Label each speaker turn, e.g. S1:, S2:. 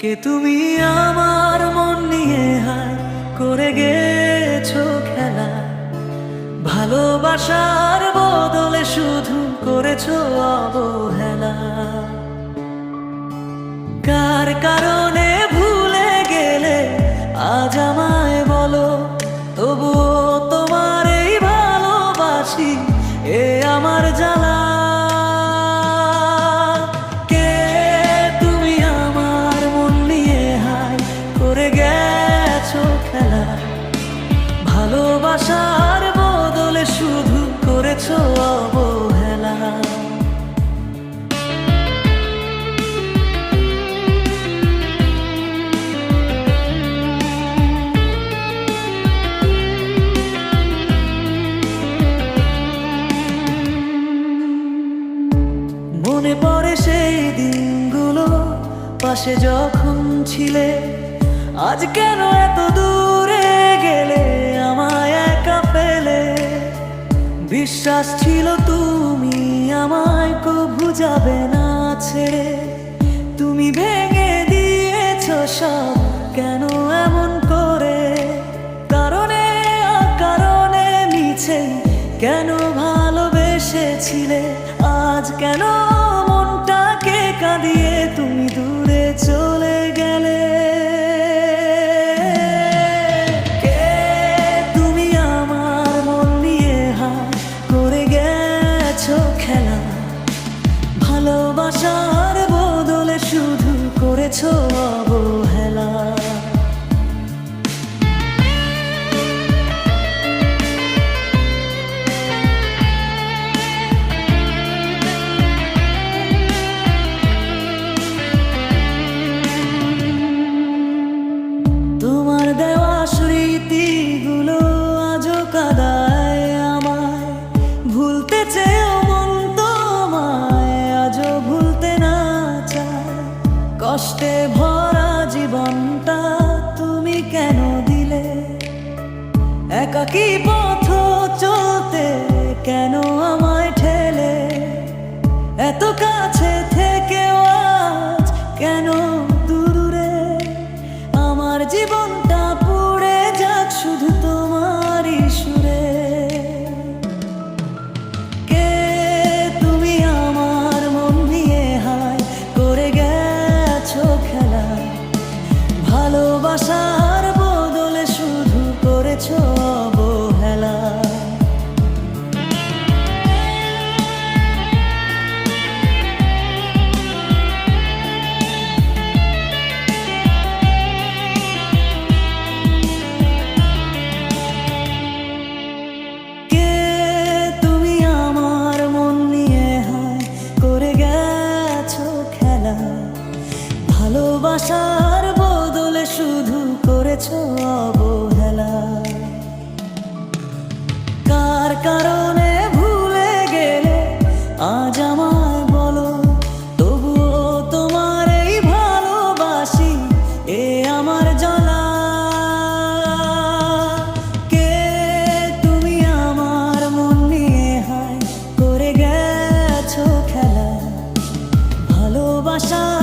S1: কে তুমি আমার মন নিয়ে হাই করে গেছ খেলা? ভালোবাসার বদলে শুধু করেছ অবহেলা। কার কারণে ভালোবাসার বদলে শুধু করেছ অবহেলা। মনে পড়ে সেই দিনগুলো, পাশে যখন ছিলে, আজ কেন এত দূরে গেলে? আমায় একা ফেলে বিশ্বাস ছিল তুমি আমায় কভু যাবে না ছেড়ে। তুমি ভেঙে দিয়েছ সব, কেন এমন করে? কারণে কারণে মিছে কেন ভালোবেসেছিলে? আজ কেন করেছ অবহেলা ভরা জীবনটা তুমি কেন দিলে? একাকি পথ চলতে কেন ভালোবাসা chance.